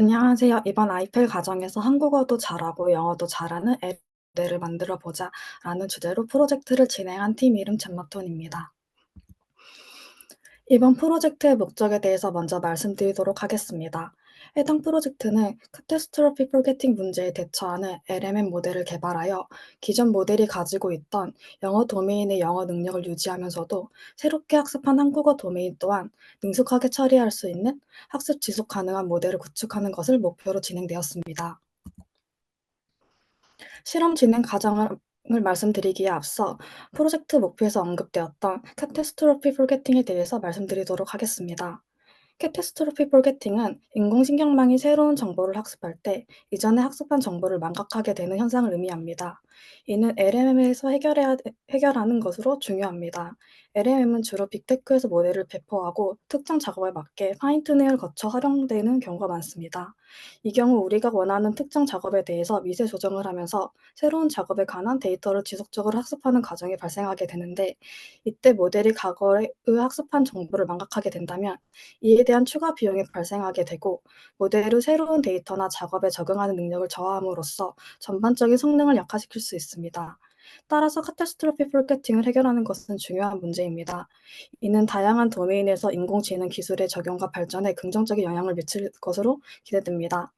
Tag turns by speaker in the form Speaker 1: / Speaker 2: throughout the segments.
Speaker 1: 안녕하세요. 이번 아이펠 과정에서 한국어도 잘하고 영어도 잘하는 애를 만들어 보자 라는 주제로 프로젝트를 진행한 팀 이름 젠마톤입니다. 이번 프로젝트의 목적에 대해서 먼저 말씀드리도록 하겠습니다. 해당 프로젝트는 카테스트로피 포게팅 문제에 대처하는 LMM 모델을 개발하여 기존 모델이 가지고 있던 영어 도메인의 영어 능력을 유지하면서도 새롭게 학습한 한국어 도메인 또한 능숙하게 처리할 수 있는 학습 지속 가능한 모델을 구축하는 것을 목표로 진행되었습니다. 실험 진행 과정을 말씀드리기에 앞서 프로젝트 목표에서 언급되었던 카테스트로피 포게팅에 대해서 말씀드리도록 하겠습니다. 캐테스트로피 포게팅은 인공신경망이 새로운 정보를 학습할 때 이전에 학습한 정보를 망각하게 되는 현상을 의미합니다. 이는 LMM에서 해결해야, 해결하는 것으로 중요합니다. LMM은 주로 빅테크에서 모델을 배포하고 특정 작업에 맞게 파인튜닝을 거쳐 활용되는 경우가 많습니다. 이 경우 우리가 원하는 특정 작업에 대해서 미세 조정을 하면서 새로운 작업에 관한 데이터를 지속적으로 학습하는 과정이 발생하게 되는데 이때 모델이 과거의 학습한 정보를 망각하게 된다면 이에 대한 추가 비용이 발생하게 되고 모델의 새로운 데이터나 작업에 적응하는 능력을 저하함으로써 전반적인 성능을 약화시킬 수 있습니다. 따라서 카타스트로피 포켓팅을 해결하는 것은 중요한 문제입니다. 이는 다양한 도메인에서 인공지능 기술의 적용과 발전에 긍정적인 영향을 미칠 것으로 기대됩니다.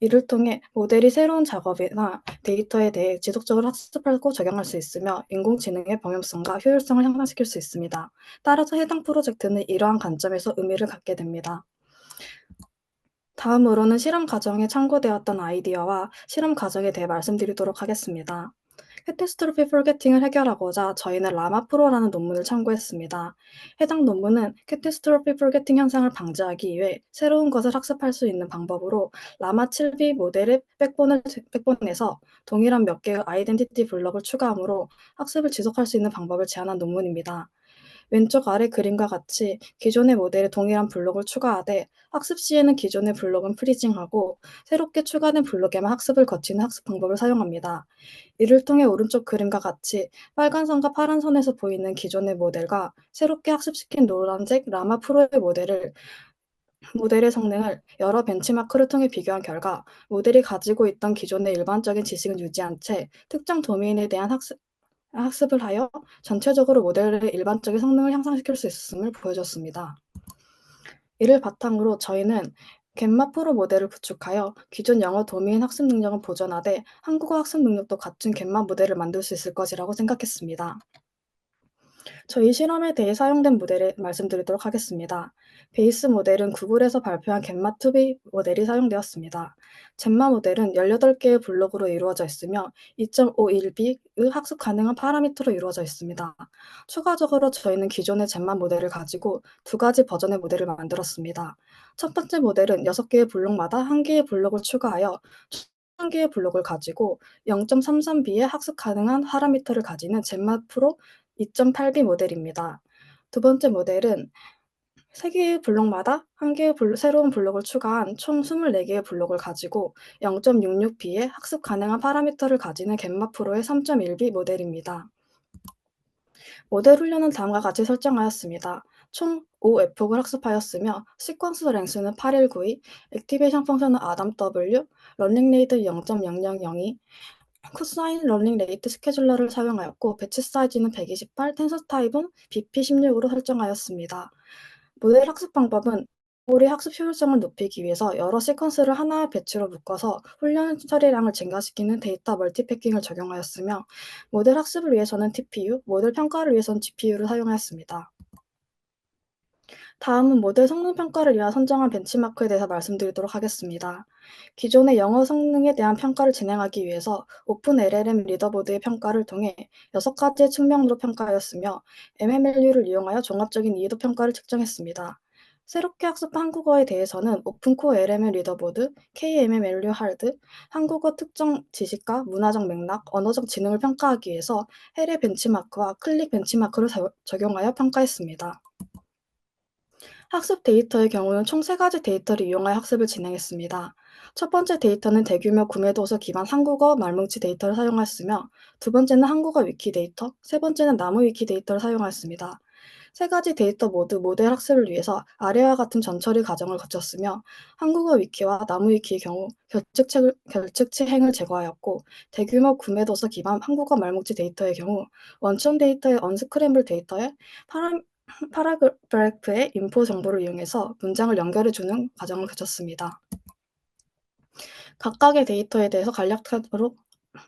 Speaker 1: 이를 통해 모델이 새로운 작업이나 데이터에 대해 지속적으로 학습하고 적용할 수 있으며 인공지능의 범용성과 효율성을 향상시킬 수 있습니다. 따라서 해당 프로젝트는 이러한 관점에서 의미를 갖게 됩니다. 다음으로는 실험 과정에 참고되었던 아이디어와 실험 과정에 대해 말씀드리도록 하겠습니다. 캐테스트로피 포게팅을 해결하고자 저희는 라마프로라는 논문을 참고했습니다. 해당 논문은 캐테스트로피 포게팅 현상을 방지하기 위해 새로운 것을 학습할 수 있는 방법으로 라마 7B 모델의 백본을, 백본에서 동일한 몇 개의 아이덴티티 블럭을 추가함으로 학습을 지속할 수 있는 방법을 제안한 논문입니다. 왼쪽 아래 그림과 같이 기존의 모델에 동일한 블록을 추가하되 학습 시에는 기존의 블록은 프리징하고 새롭게 추가된 블록에만 학습을 거치는 학습 방법을 사용합니다. 이를 통해 오른쪽 그림과 같이 빨간 선과 파란 선에서 보이는 기존의 모델과 새롭게 학습시킨 노란색 라마 프로의 모델을 모델의 성능을 여러 벤치마크를 통해 비교한 결과 모델이 가지고 있던 기존의 일반적인 지식은 유지한 채 특정 도메인에 대한 학습, 학습을 하여 전체적으로 모델의 일반적인 성능을 향상시킬 수 있음을 보여줬습니다. 이를 바탕으로 저희는 겐마 프로 모델을 구축하여 기존 영어 도메인 학습 능력을 보존하되 한국어 학습 능력도 갖춘 겐마 모델을 만들 수 있을 것이라고 생각했습니다. 저희 실험에 대해 사용된 모델을 말씀드리도록 하겠습니다. 베이스 모델은 구글에서 발표한 겟마2b 모델이 사용되었습니다. 젠마 모델은 18개의 블록으로 이루어져 있으며 2.51b의 학습 가능한 파라미터로 이루어져 있습니다. 추가적으로 저희는 기존의 젠마 모델을 가지고 두 가지 버전의 모델을 만들었습니다. 첫 번째 모델은 6개의 블록마다 한 개의 블록을 추가하여 한 개의 블록을 가지고 0.33b의 학습 가능한 파라미터를 가지는 젠마 프로 2.8B 모델입니다. 두 번째 모델은 3개의 블록마다 1개의 블록, 새로운 블록을 추가한 총 24개의 블록을 가지고 0.66B의 학습 가능한 파라미터를 가지는 겟마 프로의 3.1B 모델입니다. 모델 훈련은 다음과 같이 설정하였습니다. 총 5F곡을 학습하였으며 시퀀스 랭스는 8192, 액티베이션 펑션은 아담 W, 러닝 레이드 0.0002, 코사인 러닝 레이트 스케줄러를 사용하였고 배치 사이즈는 128, 텐서 타입은 BP16으로 설정하였습니다. 모델 학습 방법은 우리 학습 효율성을 높이기 위해서 여러 시퀀스를 하나의 배치로 묶어서 훈련 처리량을 증가시키는 데이터 멀티패킹을 적용하였으며 모델 학습을 위해서는 TPU, 모델 평가를 위해서는 GPU를 사용하였습니다. 다음은 모델 성능 평가를 위한 선정한 벤치마크에 대해서 말씀드리도록 하겠습니다. 기존의 영어 성능에 대한 평가를 진행하기 위해서 오픈 LLM 리더보드의 평가를 통해 6가지의 측면으로 평가하였으며 MMLU를 이용하여 종합적인 이해도 평가를 측정했습니다. 새롭게 학습한 한국어에 대해서는 오픈코 LML 리더보드, KMMLU 하드, 한국어 특정 지식과 문화적 맥락, 언어적 지능을 평가하기 위해서 해례 벤치마크와 클릭 벤치마크를 적용하여 평가했습니다. 학습 데이터의 경우는 총 세 가지 데이터를 이용하여 학습을 진행했습니다. 첫 번째 데이터는 대규모 구매 도서 기반 한국어 말뭉치 데이터를 사용하였으며 두 번째는 한국어 위키 데이터, 세 번째는 나무 위키 데이터를 사용하였습니다. 세 가지 데이터 모두 모델 학습을 위해서 아래와 같은 전처리 과정을 거쳤으며 한국어 위키와 나무 위키의 경우 결측책을, 결측치 행을 제거하였고 대규모 구매 도서 기반 한국어 말목지 데이터의 경우 원천 데이터의 언스크램블 데이터에 파라, 파라그래프의 인포 정보를 이용해서 문장을 연결해주는 과정을 거쳤습니다. 각각의 데이터에 대해서 간략하도록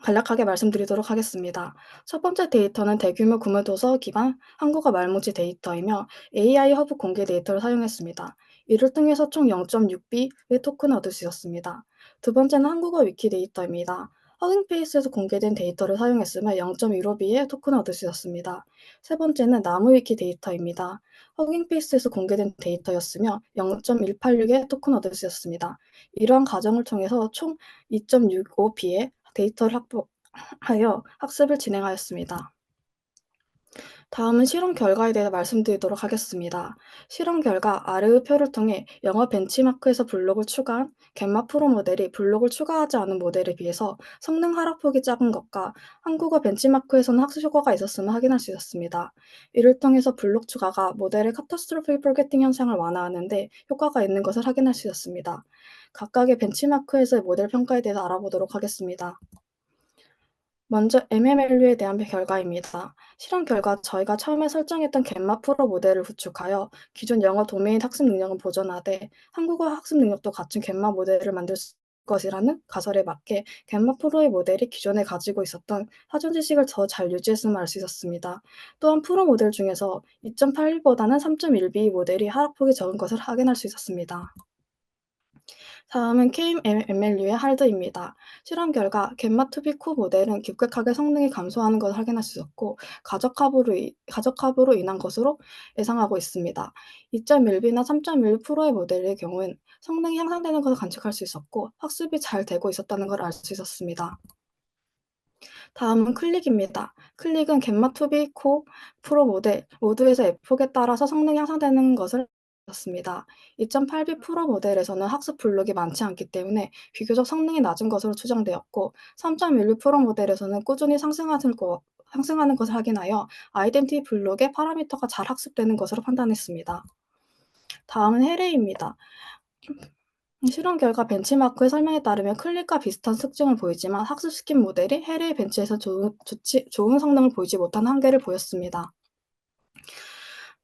Speaker 1: 간략하게 말씀드리도록 하겠습니다. 첫 번째 데이터는 대규모 구매 도서 기반 한국어 말문지 데이터이며 AI 허브 공개 데이터를 사용했습니다. 이를 통해서 총 0.6B의 토큰을 얻을 수 있었습니다. 두 번째는 한국어 위키 데이터입니다. 허깅페이스에서 공개된 데이터를 사용했으며 0.15B의 토큰을 얻을 수 있었습니다. 세 번째는 나무 위키 데이터입니다. 허깅페이스에서 공개된 데이터였으며 0.186의 토큰을 얻을 수 있었습니다. 이러한 과정을 통해서 총 2.65B의 데이터를 확보하여 학습을 진행하였습니다. 다음은 실험 결과에 대해 말씀드리도록 하겠습니다. 실험 결과 아래의 표를 통해 영어 벤치마크에서 블록을 추가한 겐마 프로 모델이 블록을 추가하지 않은 모델에 비해서 성능 하락폭이 작은 것과 한국어 벤치마크에서는 학습 효과가 있었음을 확인할 수 있었습니다. 이를 통해서 블록 추가가 모델의 카타스트로픽 포게팅 현상을 완화하는데 효과가 있는 것을 확인할 수 있었습니다. 각각의 벤치마크에서의 모델 평가에 대해서 알아보도록 하겠습니다. 먼저 MMLU에 대한 결과입니다. 실험 결과 저희가 처음에 설정했던 겐마 프로 모델을 구축하여 기존 영어 도메인 학습 능력을 보존하되 한국어 학습 능력도 갖춘 겐마 모델을 만들 것이라는 가설에 맞게 겐마 프로의 모델이 기존에 가지고 있었던 사전 지식을 더 잘 유지했음을 알 수 있었습니다. 또한 프로 모델 중에서 2.81보다는 3.1B 모델이 하락폭이 적은 것을 확인할 수 있었습니다. 다음은 KMLU의 할드입니다. 실험 결과 겐마2B 코 모델은 급격하게 성능이 감소하는 것을 확인할 수 있었고 가적 합으로, 가적 합으로 인한 것으로 예상하고 있습니다. 2.1B나 3.1%의 모델의 경우는 성능이 향상되는 것을 관측할 수 있었고 학습이 잘 되고 있었다는 걸 알 수 있었습니다. 다음은 클릭입니다. 클릭은 겐마2B 코 프로 모델 모두에서 F폭에 따라서 성능이 향상되는 것을 습니다 2.8B 프로 모델에서는 학습 블록이 많지 않기 때문에 비교적 성능이 낮은 것으로 추정되었고 3.16 프로 모델에서는 꾸준히 상승하는, 거, 상승하는 것을 확인하여 아이덴티 블록의 파라미터가 잘 학습되는 것으로 판단했습니다. 다음은 해레입니다. 실험 결과 벤치마크의 설명에 따르면 클릭과 비슷한 특징을 보이지만 학습시킨 모델이 해레의 벤치에서 좋은, 좋지, 좋은 성능을 보이지 못한 한계를 보였습니다.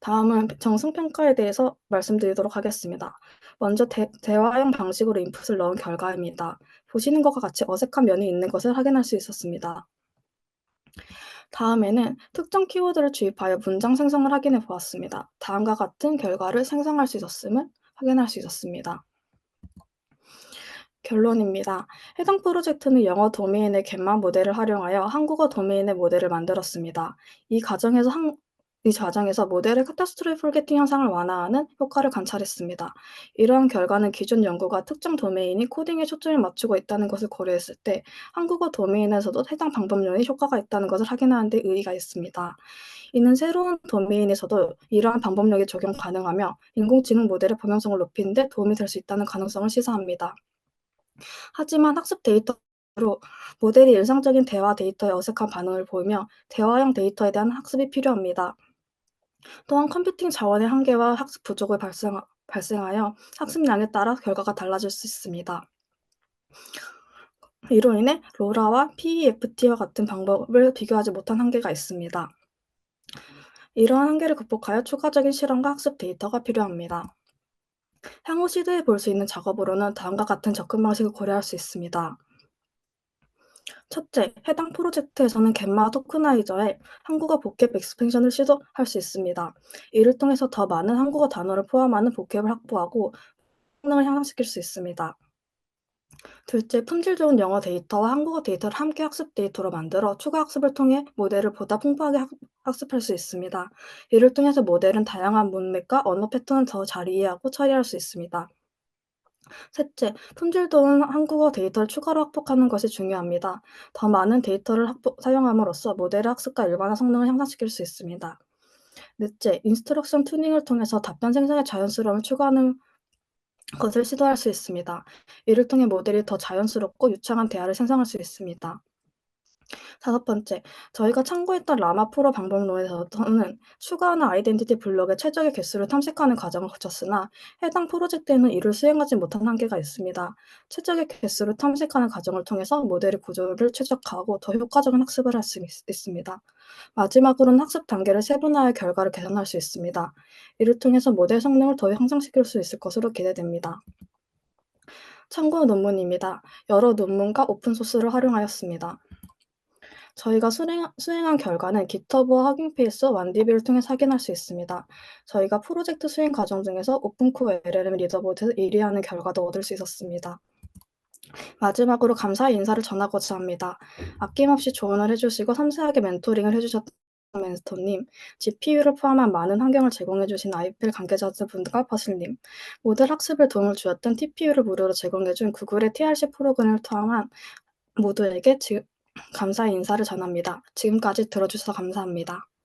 Speaker 1: 다음은 정승평가에 대해서 말씀드리도록 하겠습니다. 먼저 대, 대화형 방식으로 인풋을 넣은 결과입니다. 보시는 것과 같이 어색한 면이 있는 것을 확인할 수 있었습니다. 다음에는 특정 키워드를 주입하여 문장 생성을 확인해 보았습니다. 다음과 같은 결과를 생성할 수 있었음을 확인할 수 있었습니다. 결론입니다. 해당 프로젝트는 영어 도메인의 겐마 모델을 활용하여 한국어 도메인의 모델을 만들었습니다. 이 과정에서 한, 이 과정에서 모델의 카타스트로피 폴게팅 현상을 완화하는 효과를 관찰했습니다. 이러한 결과는 기존 연구가 특정 도메인이 코딩에 초점을 맞추고 있다는 것을 고려했을 때 한국어 도메인에서도 해당 방법론이 효과가 있다는 것을 확인하는 데 의의가 있습니다. 이는 새로운 도메인에서도 이러한 방법력이 적용 가능하며 인공지능 모델의 범용성을 높이는 데 도움이 될 수 있다는 가능성을 시사합니다. 하지만 학습 데이터 로 모델이 일상적인 대화 데이터에 어색한 반응을 보이며 대화형 데이터에 대한 학습이 필요합니다. 또한 컴퓨팅 자원의 한계와 학습 부족을 발생, 발생하여 학습량에 따라 결과가 달라질 수 있습니다. 이로 인해 로라와 PEFT와 같은 방법을 비교하지 못한 한계가 있습니다. 이러한 한계를 극복하여 추가적인 실험과 학습 데이터가 필요합니다. 향후 시도해 볼 수 있는 작업으로는 다음과 같은 접근 방식을 고려할 수 있습니다. 첫째, 해당 프로젝트에서는 겐마 토크나이저의 한국어 복합 익스펜션을 시도할 수 있습니다. 이를 통해서 더 많은 한국어 단어를 포함하는 복합을 확보하고 성능을 향상시킬 수 있습니다. 둘째, 품질 좋은 영어 데이터와 한국어 데이터를 함께 학습 데이터로 만들어 추가 학습을 통해 모델을 보다 풍부하게 학, 학습할 수 있습니다. 이를 통해서 모델은 다양한 문맥과 언어 패턴을 더 잘 이해하고 처리할 수 있습니다. 셋째, 품질 좋은 한국어 데이터를 추가로 확보하는 것이 중요합니다. 더 많은 데이터를 확보, 사용함으로써 모델의 학습과 일반화 성능을 향상시킬 수 있습니다. 넷째, 인스트럭션 튜닝을 통해서 답변 생성의 자연스러움을 추가하는 것을 시도할 수 있습니다. 이를 통해 모델이 더 자연스럽고 유창한 대화를 생성할 수 있습니다. 다섯 번째, 저희가 참고했던 라마 프로 방법론에서는 추가하는 아이덴티티 블록의 최적의 개수를 탐색하는 과정을 거쳤으나 해당 프로젝트에는 이를 수행하지 못한 한계가 있습니다. 최적의 개수를 탐색하는 과정을 통해서 모델의 구조를 최적화하고 더 효과적인 학습을 할 수 있습니다. 마지막으로는 학습 단계를 세분화해 결과를 개선할 수 있습니다. 이를 통해서 모델 성능을 더 향상시킬 수 있을 것으로 기대됩니다. 참고 논문입니다. 여러 논문과 오픈소스를 활용하였습니다. 저희가 수행, 수행한 결과는 GitHub와 허깅페이스, 완디비를 통해 확인할 수 있습니다. 저희가 프로젝트 수행 과정 중에서 오픈코 LLM 리더보드에서 1위 하는 결과도 얻을 수 있었습니다. 마지막으로 감사의 인사를 전하고자 합니다. 아낌없이 조언을 해주시고 섬세하게 멘토링을 해주셨던 멘토님, GPU를 포함한 많은 환경을 제공해주신 아이필 관계자분들과 퍼실님, 모델 학습에 도움을 주었던 TPU를 무료로 제공해준 구글의 TRC 프로그램을 포함한 모두에게 지, 감사의 인사를 전합니다. 지금까지 들어주셔서 감사합니다.